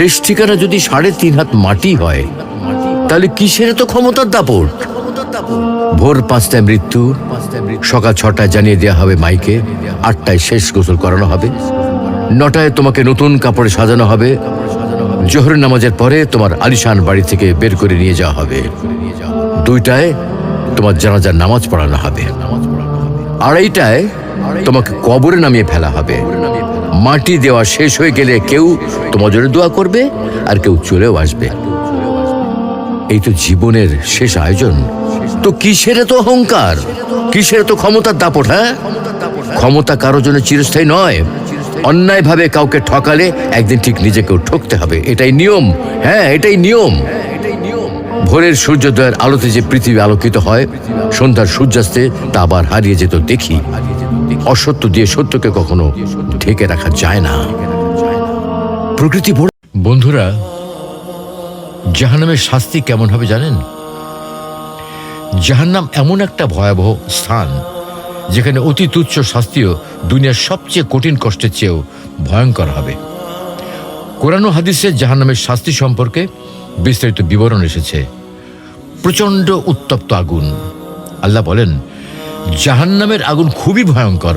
শেষ ঠিকানা যদি সাড়ে তিন হাত মাটি হয়, তাহলে কিসের তো ক্ষমতার দাপট? ভোর পাঁচটায় মৃত্যু, সকাল ছটায় জানিয়ে দেওয়া হবে মাইকে, আটটায় শেষ গোসল করানো হবে, নটায় তোমাকে নতুন কাপড়ে সাজানো হবে জোহর নামাজের পরে তোমার আলিশান বাড়ি থেকে বের করে নিয়ে যাওয়া হবে, দুইটায় তোমার জানাজার নামাজ পড়ানো হবে, আড়াইটায় তোমাকে কবরে নামিয়ে ফেলা হবে। মাটি দেওয়া শেষ হয়ে গেলে কেউ তোমার জন্য দোয়া করবে আর কেউ চলেও আসবে। এই তো জীবনের শেষ আয়োজন। তো কিসের তো অহংকার? কিসের তো ক্ষমতার দাপট হ্যাঁ? ক্ষমতা কারোর জন্য চিরস্থায়ী নয়। অন্যায়ভাবে কাউকে ঠকালে একদিন ঠিক নিজেকেও ঠকতে হবে। এটাই নিয়ম হ্যাঁ এটাই নিয়ম। ভোরের সূর্যোদয়ের আলোতে যে পৃথিবী আলোকিত হয়, সন্ধ্যার সূর্যাস্তে তা আবার হারিয়ে যেত দেখি। অসত্য দিয়ে সত্যকে কখনো ঢেকে রাখা যায় না। প্রকৃতি বন্ধুরা, জাহান্নামের শাস্তি কেমন হবে জানেন? জাহান্নাম এমন একটা ভয়াবহ স্থান, যেখানে অতি তুচ্ছ শাস্তিও দুনিয়ার সবচেয়ে কঠিন কষ্টের চেয়েও ভয়ঙ্কর হবে। কোরআন হাদিসে জাহান্নামের শাস্তি সম্পর্কে বিস্তারিত বিবরণ এসেছে। প্রচণ্ড উত্তপ্ত আগুন। আল্লাহ বলেন জাহান্নামের আগুন খুবই ভয়ঙ্কর।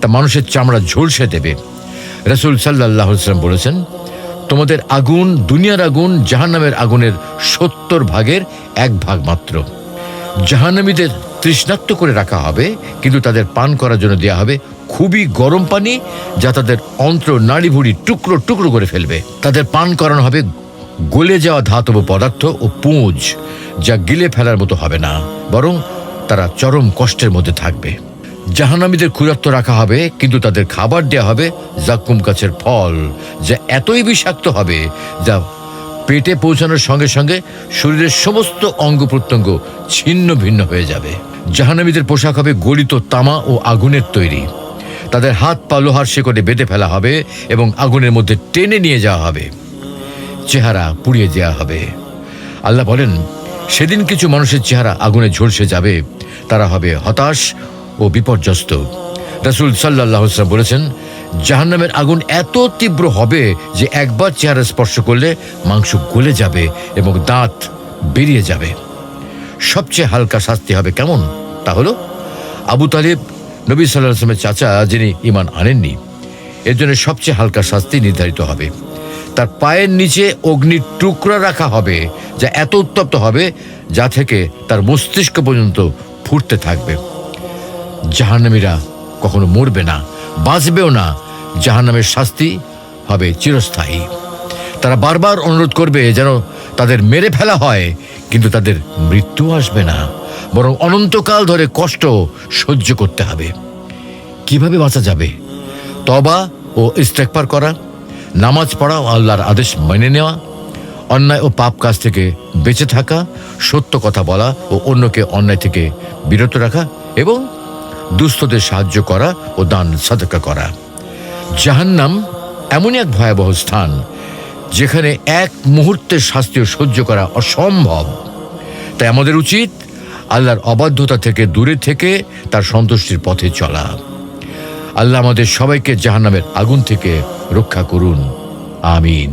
তা মানুষের চামড়া ঝলসে দেবে। রসুল সাল্লাহ সাল্লাম বলেছেন, তোমাদের আগুন, দুনিয়ার আগুন, জাহান্নামের আগুনের সত্তর ভাগের এক ভাগ মাত্র। জাহান্নামীদের তৃষ্ণাক্ত করে রাখা হবে, কিন্তু তাদের পান করার জন্য দেওয়া হবে খুবই গরম পানি, যা তাদের অন্ত্র নাড়িভুড়ি টুকরো টুকরো করে ফেলবে। তাদের পান করানো হবে গলে যাওয়া ধাতব পদার্থ ও পুঁজ, যা গিলে ফেলার মতো হবে না। বরং তারা চরম কষ্টের মধ্যে থাকবে। জাহানামীদের ক্ষুরাত্ম রাখা হবে, কিন্তু তাদের খাবার দেওয়া হবে জাক্কুম গাছের ফল, যা এতই বিষাক্ত হবে যা পেটে পৌঁছানোর সঙ্গে সঙ্গে শরীরের সমস্ত অঙ্গ প্রত্যঙ্গ ছিন্ন ভিন্ন হয়ে যাবে। জাহানামীদের পোশাক হবে গলিত তামা ও আগুনের তৈরি। তাদের হাত পা লোহার শেকড়ে বেঁধে ফেলা হবে এবং আগুনের মধ্যে টেনে নিয়ে যাওয়া হবে। চেহারা পুড়িয়ে দেওয়া হবে। আল্লাহ বলেন সেদিন কিছু মানুষের চেহারা আগুনে ঝলসে যাবে, তারা হবে হতাশ ও বিপর্যস্ত। রাসুল সাল্লাহ বলেছেন, জাহান্নামের আগুন এত তীব্র হবে যে একবার চেহারা স্পর্শ করলে মাংস গলে যাবে এবং দাঁত বেরিয়ে যাবে। সবচেয়ে হালকা শাস্তি হবে কেমন? তা হলো, আবু তালিব, নবী সাল্লাহ আসলামের চাচা যিনি ইমান আনেননি, এর জন্য সবচেয়ে হালকা শাস্তি নির্ধারিত হবে। তার পায়ের নিচে অগ্নির টুকরা রাখা হবে যা এত উত্তপ্ত হবে, যা থেকে তার মস্তিষ্ক পর্যন্ত ফুটতে থাকবে। জাহান্নামীরা কখনো মরবে না, বাঁচবেও না। জাহান্নামের শাস্তি হবে চিরস্থায়ী। তারা বারবার অনুরোধ করবে যেন তাদের মেরে ফেলা হয়, কিন্তু তাদের মৃত্যু আসবে না। বরং অনন্তকাল ধরে কষ্ট সহ্য করতে হবে। কীভাবে বাঁচা যাবে? তবা ও ইস্তেকবার করা, নামাজ পড়া ও আল্লাহর আদেশ মেনে নেওয়া অন্যায় ও পাপ কাজ থেকে বেঁচে থাকা, সত্য কথা বলা ও অন্যকে অন্যায় থেকে বিরত রাখা এবং দুস্থদের সাহায্য করা ও দান সাদকা করা। জাহান্নাম এমনই এক ভয়াবহ স্থান যেখানে এক মুহূর্তের শাস্তিও সহ্য করা অসম্ভব। তাই আমাদের উচিত আল্লাহর অবাধ্যতা থেকে দূরে থেকে তার সন্তুষ্টির পথে চলা। আল্লাহ আমাদের সবাইকে জাহান্নামের আগুন থেকে রক্ষা করুন। আমিন।